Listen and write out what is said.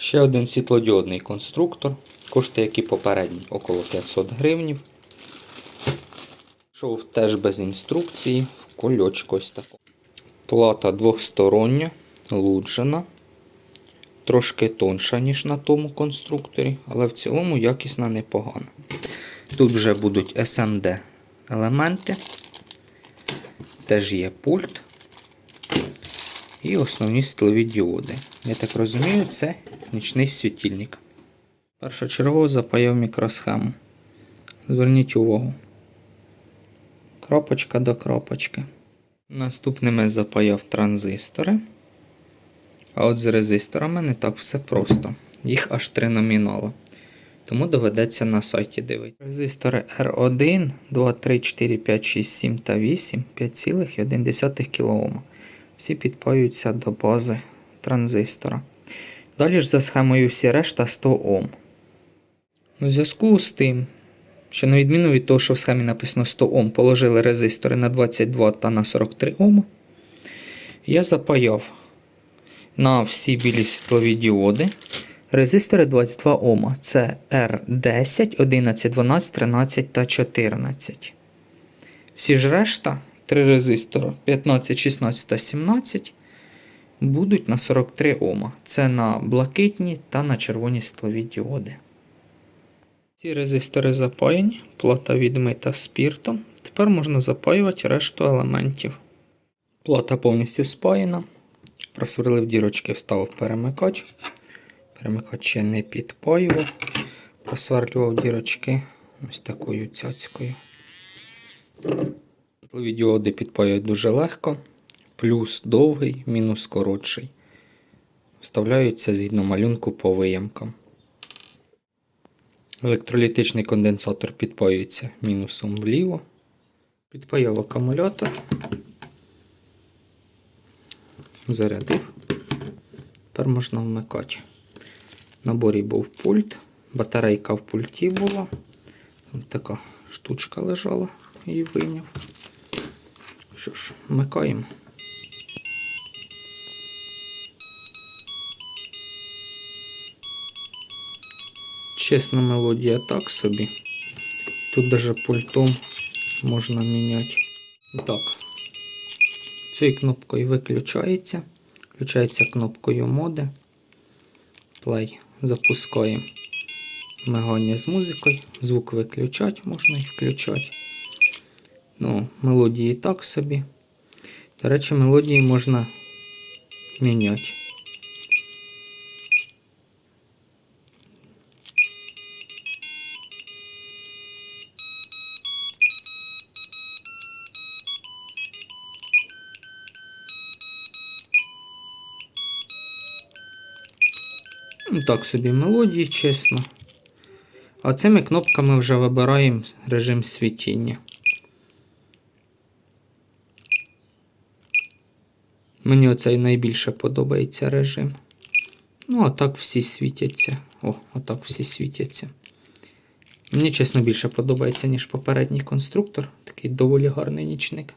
Ще один світлодіодний конструктор. Коштує як і попередній, около 500 гривнів. Шов теж без інструкції, в кульочку ось тако. Плата двохстороння, луджена. Трошки тонша, ніж на тому конструкторі, але в цілому якісна непогана. Тут вже будуть SMD елементи. Теж є пульт. І основні стилові діоди. Я так розумію, це нічний світильник. Першочергово запаяв мікросхему. Зверніть увагу. Кропочка до кропочки. Наступними запаяв транзистори. А от з резисторами не так все просто. Їх аж три номінали. Тому доведеться на сайті дивитися. Резистори R1, 2, 3, 4, 5, 6, 7 та 8 5,1 кОм. Всі підпаюються до бази транзистора. Далі ж за схемою всі решта 100 Ом. У зв'язку з тим, що на відміну від того, що в схемі написано 100 Ом, положили резистори на 22 та на 43 Ом, я запаяв на всі білі світлові діоди резистори 22 Ома. Це R10, 11, 12, 13 та 14. Всі ж решта, три резистора 15, 16 та 17 будуть на 43 Ома. Це на блакитні та на червоні світлові діоди. Ці резистори запаяні, плата відмита спіртом. Тепер можна запаювати решту елементів. Плата повністю спаяна. Просверлив дірочки, вставив перемикач. Перемикач ще не підпаював. Просверлював дірочки ось такою цяцькою. Світлові діоди підпаюють дуже легко. Плюс довгий, мінус коротший. Вставляються згідно малюнку по виямкам. Електролітичний конденсатор підпаюється мінусом вліво. Підпаяв акумулятор. Зарядив. Тепер можна вмикати. В наборі був пульт, батарейка в пульті була. Там така штучка лежала, її вийняв. Що ж, вмикаємо. Чесна мелодія так собі. Тут даже пультом можна міняти. Так. Цією кнопкою виключається. Включається кнопкою моди. Play. Запускаємо мигання з музикою. Звук виключати можна і включати. Ну, мелодії так собі. До речі, мелодії можна міняти. Ну, Так собі мелодії, чесно. А цими кнопками вже вибираємо режим світіння. Мені оцей найбільше подобається режим. Ну, а так всі світяться. О, отак всі світяться. Мені, чесно, більше подобається, ніж попередній конструктор. Такий доволі гарний нічник.